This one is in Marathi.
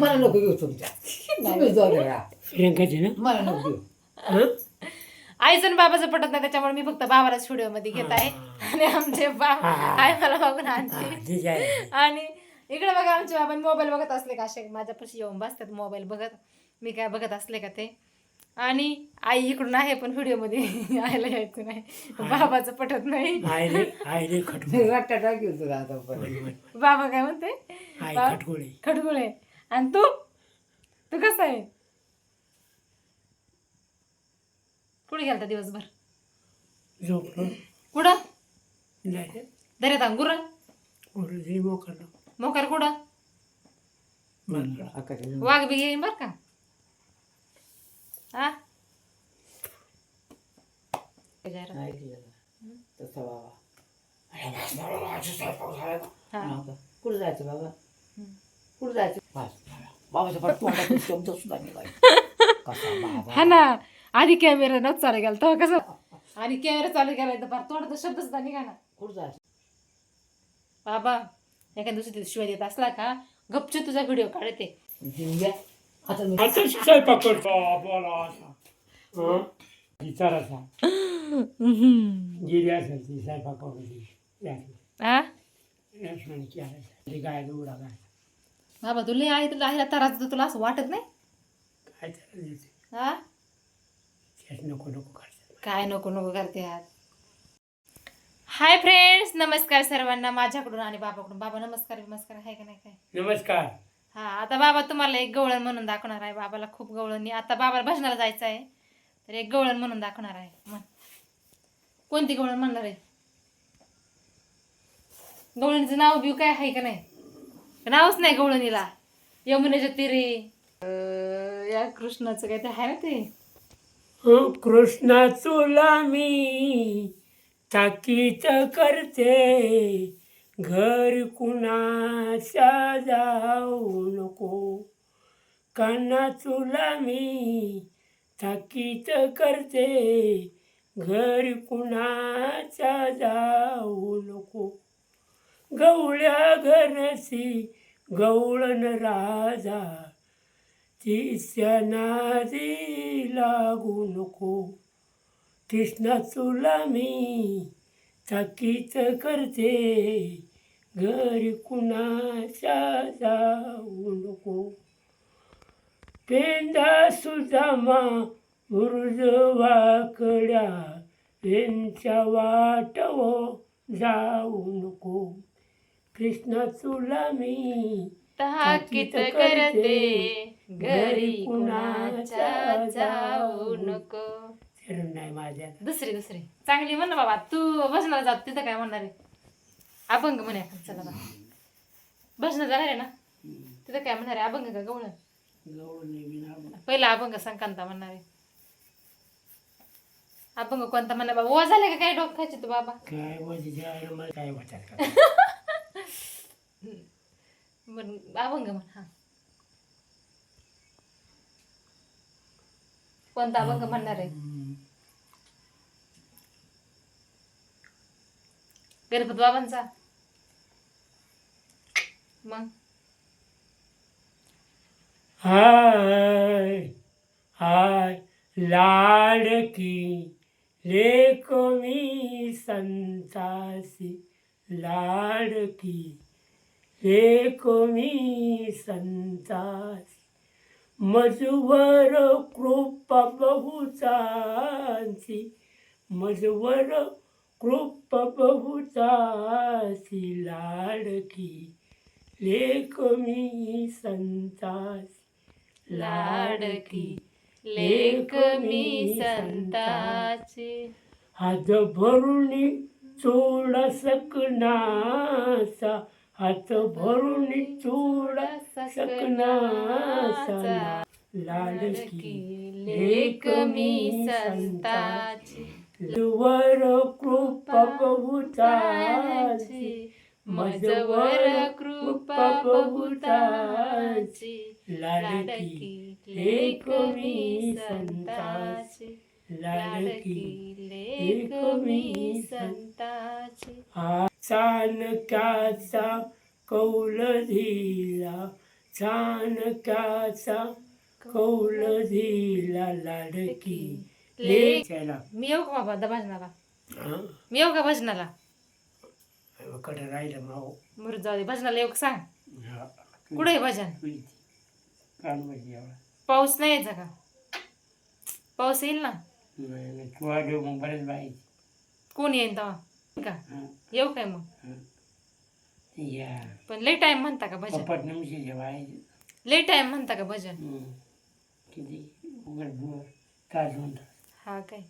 मला नको घेऊ तुमच्या. तुम्ही जाऊ द्या. प्रियंकाची ना? मला नको घेऊ. हं? आईचं आणि बाबाचं पटत नाही त्याच्यामुळे मी फक्त बाबाला स्टुडिओ मध्ये घेत आहे. आणि आमचे बाबा आई मला बघून आणते. हा, ठीक आहे. आणि इकडे बघा आमचे बाबा मोबाईल बघत असले का? असे माझ्यापाशी येऊन बसतात मोबाईल बघत. मी काय बघत असले का ते? आणि आई इकडून आहे पण व्हिडिओमध्ये आयला यायचं नाही. बाबाचं पटत नाही. खटगोळे टाकी आता पण बाबा काय म्हणते? आई खटगोळे. खडगुळे आणि तू? तू कसं आहे? कुठे गेलता दिवसभर? झोपलो. कुठं? दर्यात अंगुर? मोकरलो मोकार कुठं? वाघ बी येईन बर का? हा? तसा बाबा? कुठं जायचं बाबा. कुठं जायचं? बाबाच्या तोंडातून शब्द सुद्धा निघाले. कसा बाबा. हा ना आधी कॅमेरा न चालू गेला तेव्हा कसं? आणि कॅमेरा चालू केला तर फार तोंडाचा शब्द सुद्धा निघा ना. कुठं जायचं बाबा एखाद्या दुसरी शिवाय देत असला का गपचे तुझा व्हिडिओ काढते. दिव्या आता मी आता असा. हं? गिरी असेल ती गाय उडा गाय बाबा तुला आहे तुला आहे तराच तुला असं वाटत नाही? काय त्याला हा? नको नको करतात. काय नको नको करते आज हाय फ्रेंड्स नमस्कार सर्वांना माझ्याकडून आणि बाबाकडून. बाबा नमस्कार नमस्कार आहे का नाही काय? नमस्कार. हा आता बाबा तुम्हाला एक गवळण म्हणून दाखवणार आहे. बाबाला खूप गवळणी आता बाबाला भजनाला जायचं आहे. तर एक गवळण म्हणून दाखवणार आहे. म्हण. कोणती गवळण म्हणणार आहे? गवळणीचं नाव बिव काय आहे का नाही? नावच नाही गवळणीला. यमुनेच्या तीरी. अं, या कृष्णाचं काय ते आहे ना ते? हो कृष्णा तुला मी ताकीत करते. घर कुणाच्या जाऊ नको. काना तुला मी ताकीत करते. घर कुणाच्या जाऊ नको. गवळ्या घरसी गवळण राजा तिच्या नादी लागू नको. कृष्णा तुला मी ताकीत करते घरी कुणाच्या जाऊ नको. पेंदा सुदामा बुरुज वाकड्या त्यांच्या वाटव जाऊ नको. कृष्णा तुला मी ताकीत करते. घरी कुणाच्या जाऊ नको. शरण नाही माझ्या. दुसरी दुसरी. चांगली म्हण ना बाबा. तू भजनाला जात तिथं काय म्हणणार आहे? अभंग म्हणे. चला बा. भजनाला जाणार आहे ना? तिथं काय म्हणणार आहे? अभंग का गवळण? नाव पहिला अभंग संकांता म्हणणार आहे. अभंग कोणता म्हणणार बाबा? ओ झाले का काय डोक्याचे तू बाबा? काय मला काय अभंग म्हण हा कोणता अभंग म्हणणार आहे गणपत बाबांचा मग हाय हाय लाडकी लेक मी संतासी लाडकी मी संतास. मजवर कृपा बहुतांची मजवर कृप बहुचासी लाडकी लेख मी संतास. लाडकी लेख मी संताची हात भरून चोळा सकनासा. हात भरून चोडा सकनाचा. लाडकी लेख मी संताची. वर कृपा बहुताची. मजवर कृपा बहुताची. लाडकी लेख मी संताची. लाडकी लेख मी संताची. चाणक्याचा कौल धीरा चाणकाचा कौल दिला लाडकी ले चला. मी येऊ का बाबा भजनाला मी येऊ का भजनाला? कडे राहिलं माऊ बरं जाऊ दे. भजनाला येऊ का सांग? हा. कुठे भजन? एवढा. पाऊस नाही यायचा का? पाऊस येईल ना? नाही, नाही, तू आलो मग बरेच कोण येईन तेव्हा? का? येऊ काय मग. या. पण लई टाइम म्हणता का भजन? लई टाइम म्हणता का भजन. किती? उघड बुड तास म्हणतात. हा काय?